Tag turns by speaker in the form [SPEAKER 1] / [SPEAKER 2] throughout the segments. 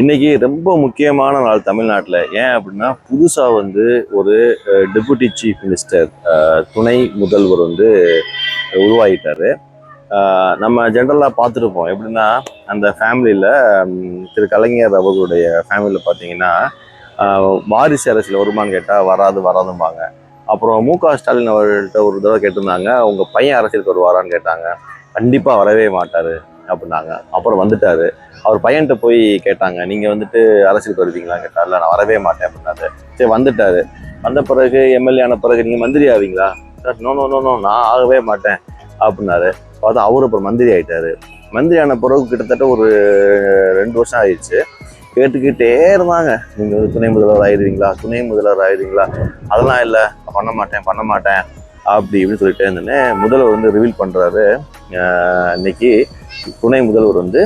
[SPEAKER 1] இன்றைக்கி ரொம்ப முக்கியமான நாள் தமிழ்நாட்டில். ஏன் அப்படின்னா புதுசாக வந்து ஒரு டெபுட்டி சீஃப் மினிஸ்டர் துணை முதல்வர் வந்து உருவாகிட்டார். நம்ம ஜென்ரலாக பார்த்துருப்போம். எப்படின்னா அந்த ஃபேமிலியில் திரு கலைஞர் அவர்களுடைய ஃபேமிலியில் பார்த்தீங்கன்னா வாரிசு அரசியல் வருமானு கேட்டால் வராது வராதும்பாங்க. அப்புறம் மு க ஸ்டாலின் அவர்கள்ட்ட ஒரு தடவை கேட்டிருந்தாங்க உங்கள் பையன் அரசியலுக்கு வருவாரான்னு கேட்டாங்க. கண்டிப்பாக வரவே மாட்டார். அப்படின்னாங்க. அப்புறம் வந்துட்டாரு. அவர் பையன்கிட்ட போய் கேட்டாங்க நீங்கள் வந்துட்டு அரசியலுக்கு வருவீங்களா? கேட்டார். இல்லை நான் வரவே மாட்டேன் அப்படின்னாரு. சரி வந்துட்டாரு. வந்த பிறகு எம்எல்ஏ ஆன பிறகு நீங்கள் மந்திரி ஆவீங்களா? Sir no no no no நான் ஆகவே மாட்டேன் அப்படின்னாரு. பார்த்தா அவர் அப்புறம் மந்திரி ஆயிட்டாரு. மந்திரி ஆன பிறகு கிட்டத்தட்ட ஒரு ரெண்டு வருஷம் ஆயிடுச்சு. கேட்டுக்கிட்டே இருந்தாங்க. நீங்கள் வந்து துணை முதல்வர் ஆயிடுவீங்களா துணை முதல்வர் ஆயிடுவீங்களா அதெல்லாம் இல்லை பண்ண மாட்டேன் பண்ண மாட்டேன். அப்படி இப்படின்னு சொல்லிட்டே இருந்தேனே. முதல்வர் வந்து ரிவீல் பண்ணுறாரு இன்னைக்கு துணை முதல்வர் வந்து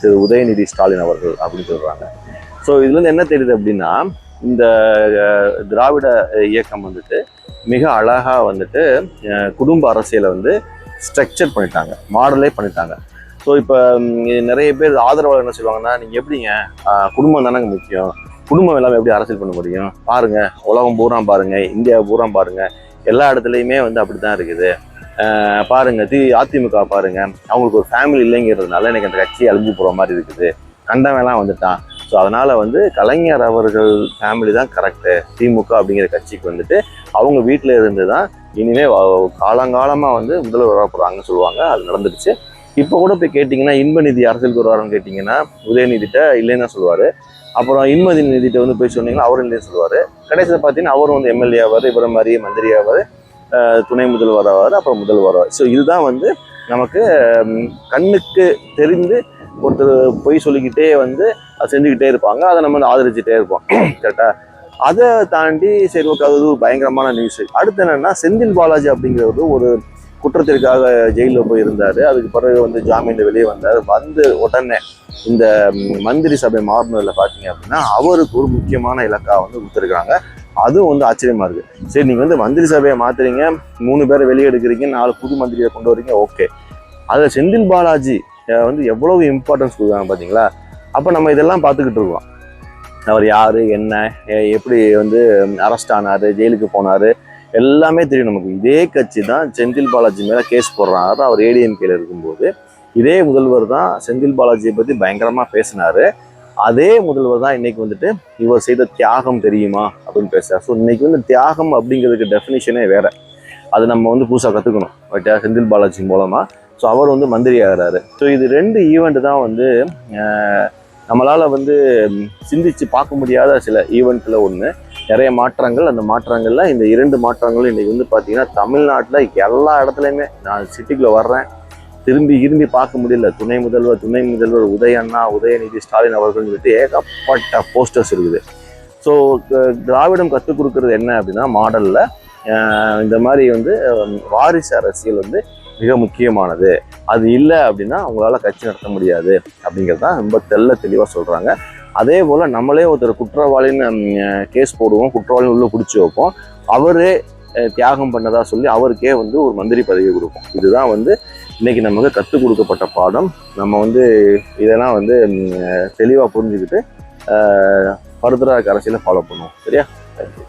[SPEAKER 1] திரு உதயநிதி ஸ்டாலின் அவர்கள் அப்படின்னு சொல்கிறாங்க ஸோ இதுலேருந்து என்ன தெரியுது அப்படின்னா இந்த திராவிட இயக்கம் வந்துட்டு மிக அழகாக வந்துட்டு குடும்ப அரசியலை வந்து ஸ்ட்ரக்சர் பண்ணிட்டாங்க. மாடலே பண்ணிட்டாங்க. ஸோ இப்போ நிறைய பேர் ஆதரவாளர் என்ன சொல்லுவாங்கன்னா நீங்கள் எப்படிங்க? குடும்பம் தானங்க முக்கியம். குடும்பம் இல்லாமல் எப்படி அரசியல் பண்ண முடியும்? பாருங்கள் உலகம் பூரா பாருங்கள் இந்தியா பூரா பாருங்கள் எல்லா இடத்துலையுமே வந்து அப்படி தான் இருக்குது பாருங்க தி அதிமுக பாருங்க. அவங்களுக்கு ஒரு ஃபேமிலி இல்லைங்கிறதுனால எனக்கு அந்த கட்சி அழிஞ்சு போகிற மாதிரி இருக்குது. கண்டவன்லாம் வந்துட்டான். ஸோ அதனால் வந்து கலைஞர் அவர்கள் ஃபேமிலி தான் கரெக்டு திமுக அப்படிங்கிற கட்சிக்கு வந்துட்டு அவங்க வீட்டில் இருந்து தான் இனிமேல் காலங்காலமாக வந்து முதல்வர் வர போகிறாங்கன்னு சொல்லுவாங்க. அது நடந்துடுச்சு இப்போ கூட போய் கேட்டிங்கன்னா இன்ப நிதி அரசியலுக்கு வருவாருன்னு கேட்டிங்கன்னா உதயநிதிட்ட இல்லைன்னு தான் சொல்லுவார். அப்புறம் இன்மதி நிதிட்ட வந்து போய் சொன்னீங்கன்னா அவரும் இல்லைன்னு சொல்லுவார். கடைசியில் பார்த்தீங்கன்னா அவரும் வந்து எம்எல்ஏ ஆவார் இவரை மாதிரி மந்திரி ஆவார் துணை முதல்வர் ஆவார் அப்புறம் முதல்வர் ஆவார். ஸோ இதுதான் வந்து நமக்கு கண்ணுக்கு தெரிந்து ஒருத்தர் பொய் சொல்லிக்கிட்டே வந்து அதை செஞ்சுக்கிட்டே இருப்பாங்க. அதை நம்ம வந்து ஆதரிச்சுட்டே இருப்போம். கரெக்டாக அதை தாண்டி சரி ஓகே அது ஒரு பயங்கரமான நியூஸ் அடுத்து என்னென்னா செந்தில் பாலாஜி அப்படிங்கிறவர் ஒரு குற்றத்திற்காக ஜெயிலில் போய் இருந்தார் அதுக்கு பிறகு வந்து ஜாமீனில் வெளியே வந்தார். வந்து உடனே இந்த மந்திரி சபை மாறினதில் பார்த்தீங்க அப்படின்னா அவருக்கு ஒரு முக்கியமான இலக்கா வந்து கொடுத்துருக்காங்க அதுவும் வந்து ஆச்சரியமாக இருக்குது சரி நீங்கள் வந்து மந்திரி சபையை மாற்றுறீங்க மூணு பேரை வெளியே எடுக்கிறீங்க நாலு புது மந்திரியை கொண்டு வரீங்க ஓகே. அதில் செந்தில் பாலாஜி வந்து எவ்வளவு இம்பார்ட்டன்ஸ் கொடுக்குறாங்க பார்த்தீங்களா அப்போ நம்ம இதெல்லாம் பார்த்துக்கிட்டு இருக்கோம். அவர் யார் என்ன எப்படி வந்து அரெஸ்ட் ஆனார் ஜெயிலுக்கு போனார் எல்லாமே தெரியும் நமக்கு. இதே கட்சி தான் செந்தில் பாலாஜி மேலே கேஸ் போடுறாங்க. போடுறாரு அவர் ஏடிஎம்கேல இருக்கும்போது. இதே முதல்வர் தான் செந்தில் பாலாஜியை பற்றி பயங்கரமாக பேசினார். அதே முதல்வர் தான் இன்னைக்கு வந்துட்டு இவர் செய்த தியாகம் தெரியுமா அப்படின்னு பேசுகிறார் ஸோ இன்னைக்கு வந்து தியாகம் அப்படிங்கிறதுக்கு டெஃபினிஷனே வேற. அது நம்ம வந்து புதுசாக கற்றுக்கணும் பட் uh, செந்தில் பாலாஜி மூலமாக ஸோ அவர் வந்து மந்திரி ஆகிறாரு ஸோ இது ரெண்டு ஈவெண்ட் தான் வந்து uh, நம்மளால் வந்து சிந்திச்சு பார்க்க முடியாத சில ஈவெண்ட்டில் ஒன்று நிறைய மாற்றங்கள். அந்த மாற்றங்களில் இந்த இரண்டு மாற்றங்களும் இன்னைக்கு வந்து பார்த்தீங்கன்னா தமிழ்நாட்டில் எல்லா இடத்துலையுமே நான் சிட்டிக்குள்ளே வர்றேன். திரும்பி திரும்பி பார்க்க முடியல. துணை முதல்வர் துணை முதல்வர் உதய அண்ணா உதயநிதி ஸ்டாலின் அவர்கள் சொல்லிட்டு ஏகப்பட்ட போஸ்டர்ஸ் இருக்குது. ஸோ திராவிடம் கற்றுக் கொடுக்குறது என்ன அப்படின்னா மாடலில் இந்த மாதிரி வந்து வாரிசு அரசியல் வந்து மிக முக்கியமானது. அது இல்லை அப்படின்னா அவங்களால கட்சி நடத்த முடியாது. அப்படிங்கிறது தான் ரொம்ப தெள்ள தெளிவாக சொல்கிறாங்க அதே போல் நம்மளே ஒருத்தர் குற்றவாளின்னு கேஸ் போடுவோம். குற்றவாளின்னு உள்ளே பிடிச்சி வைப்போம். அவரே தியாகம் பண்ணதா சொல்லி அவருக்கே வந்து ஒரு மந்திரி பதவி கொடுப்போம். இதுதான் வந்து இன்னைக்கு நமக்கு கற்றுக் கொடுக்கப்பட்ட பாடம். நம்ம வந்து இதெல்லாம் வந்து தெளிவாக புரிஞ்சுக்கிட்டு ஃபர்தராக அரசியலை ஃபாலோ பண்ணுவோம். சரியா? தேங்க்யூ